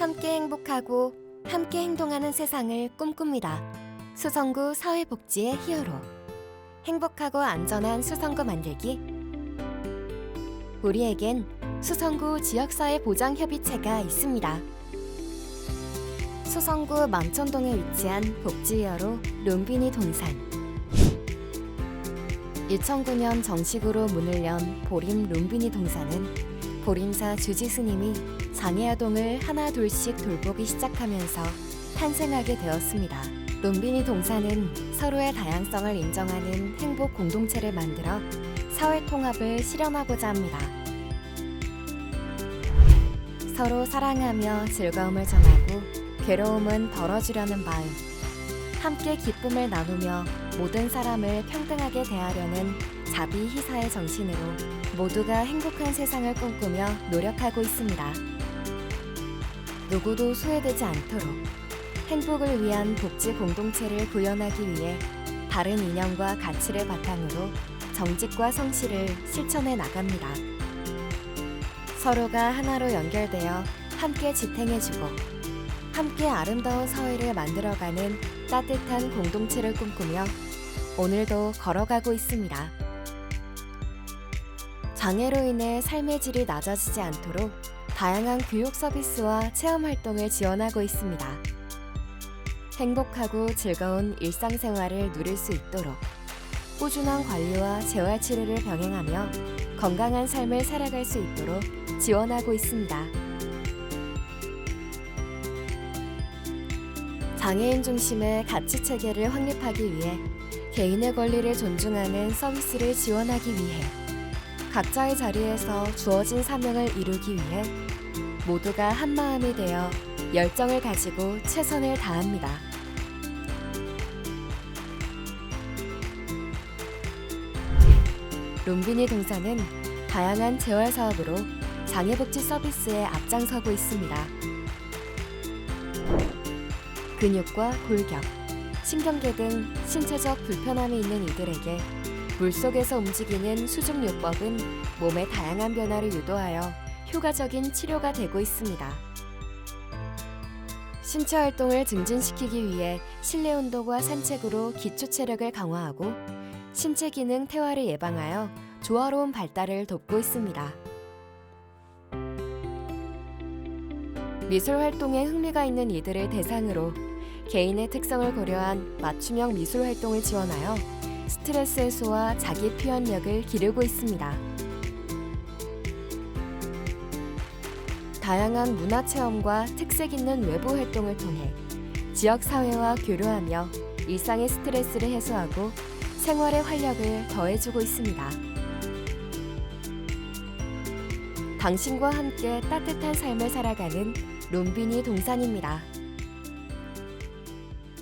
함께 행복하고 함께 행동하는 세상을 꿈꿉니다. 수성구 사회복지의 히어로. 행복하고 안전한 수성구 만들기. 우리에겐 수성구 지역사회 보장 협의체가 있습니다. 수성구 만천동에 위치한 복지히어로 룸비니 동산. 2009년 정식으로 문을 연 보림 룸비니 동산은 보림사 주지 스님이 장애아동을 하나 둘씩 돌보기 시작하면서 탄생하게 되었습니다. 룸비니 동산은 서로의 다양성을 인정하는 행복 공동체를 만들어 사회 통합을 실현하고자 합니다. 서로 사랑하며 즐거움을 전하고 괴로움은 덜어주려는 마음, 함께 기쁨을 나누며 모든 사람을 평등하게 대하려는 자비 희사의 정신으로 모두가 행복한 세상을 꿈꾸며 노력하고 있습니다. 누구도 소외되지 않도록 행복을 위한 복지 공동체를 구현하기 위해 다른 이념과 가치를 바탕으로 정직과 성실을 실천해 나갑니다. 서로가 하나로 연결되어 함께 지탱해주고 함께 아름다운 사회를 만들어가는 따뜻한 공동체를 꿈꾸며 오늘도 걸어가고 있습니다. 장애로 인해 삶의 질이 낮아지지 않도록 다양한 교육 서비스와 체험 활동을 지원하고 있습니다. 행복하고 즐거운 일상생활을 누릴 수 있도록 꾸준한 관리와 재활 치료를 병행하며 건강한 삶을 살아갈 수 있도록 지원하고 있습니다. 장애인 중심의 가치 체계를 확립하기 위해 개인의 권리를 존중하는 서비스를 지원하기 위해 각자의 자리에서 주어진 사명을 이루기 위해 모두가 한 마음이 되어 열정을 가지고 최선을 다합니다. 룸비니 동사는 다양한 재활 사업으로 장애복지 서비스에 앞장서고 있습니다. 근육과 골격, 신경계 등 신체적 불편함이 있는 이들에게 물속에서 움직이는 수중요법은 몸의 다양한 변화를 유도하여 효과적인 치료가 되고 있습니다. 신체 활동을 증진시키기 위해 실내 운동과 산책으로 기초 체력을 강화하고 신체 기능 퇴화를 예방하여 조화로운 발달을 돕고 있습니다. 미술 활동에 흥미가 있는 이들을 대상으로 개인의 특성을 고려한 맞춤형 미술 활동을 지원하여 스트레스 해소와 자기 표현력을 기르고 있습니다. 다양한 문화 체험과 특색 있는 외부 활동을 통해 지역 사회와 교류하며 일상의 스트레스를 해소하고 생활의 활력을 더해주고 있습니다. 당신과 함께 따뜻한 삶을 살아가는 롬비니 동산입니다.